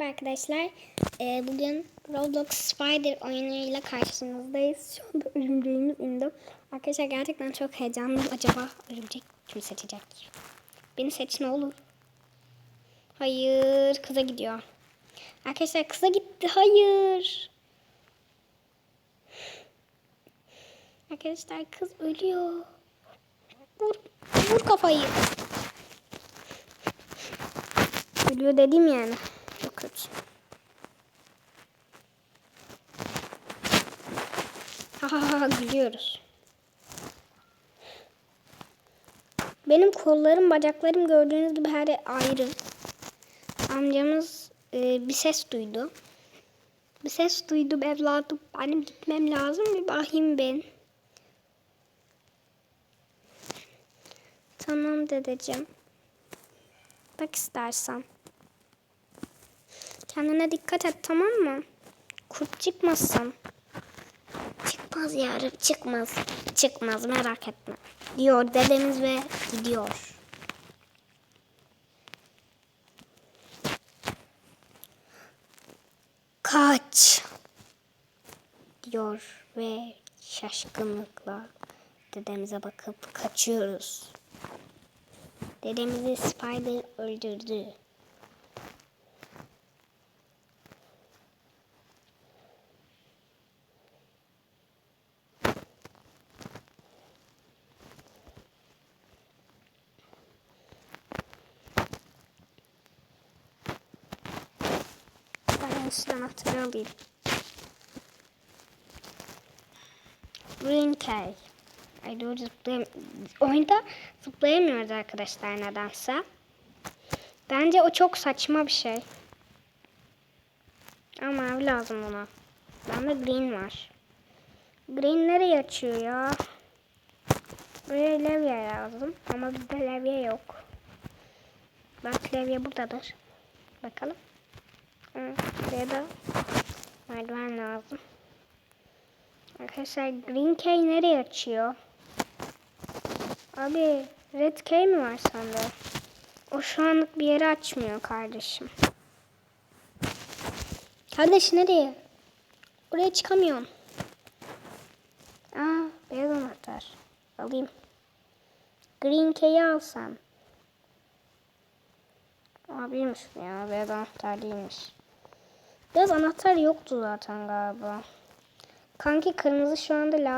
Merhaba arkadaşlar. Ee, bugün Roblox Spider oyunuyla karşınızdayız. Şu anda örümceğimiz indi. Arkadaşlar gerçekten çok heyecanlıyım. Acaba örümcek kim seçecek? Beni seç ne olur. Hayır kıza gidiyor. Arkadaşlar kıza gitti. Hayır. Arkadaşlar kız ölüyor. Vur, vur kafayı. Ölüyor dedim yani. Kötü. Ha gülüyoruz. Benim kollarım, bacaklarım gördüğünüz gibi her ayrı. Amcamız e, bir ses duydu. Bir ses duydum evladım. Benim gitmem lazım. Bir bakayım ben. Tamam dedeciğim. Bak istersen. Kendine dikkat et tamam mı? Kurt çıkmasın. Çıkmaz yarım çıkmaz. Çıkmaz merak etme. Diyor dedemiz ve gidiyor. Kaç. Diyor ve şaşkınlıkla dedemize bakıp kaçıyoruz. Dedemizi Spider öldürdü. En anahtarı alayım. Green Key. Ay doğru zıplayam Oyunda zıplayamıyoruz arkadaşlar nedense. Bence o çok saçma bir şey. Ama mavi lazım ona. Bende green var. Green nereye açıyor ya? Buraya levye lazım. Ama bizde levye yok. Bak levye buradadır. Bakalım. Hı, buraya da merdiven lazım. Arkadaşlar green key nereye açıyor? Abi red key mi var sende? O şu anlık bir yere açmıyor kardeşim. Kardeş nereye? Oraya çıkamıyorum. Aa beyaz anahtar. Alayım. Green key'i alsam. Abiymiş bu ya. Beyaz anahtar değilmiş. Beyaz anahtar yoktu zaten galiba. Kanki kırmızı şu anda lazım.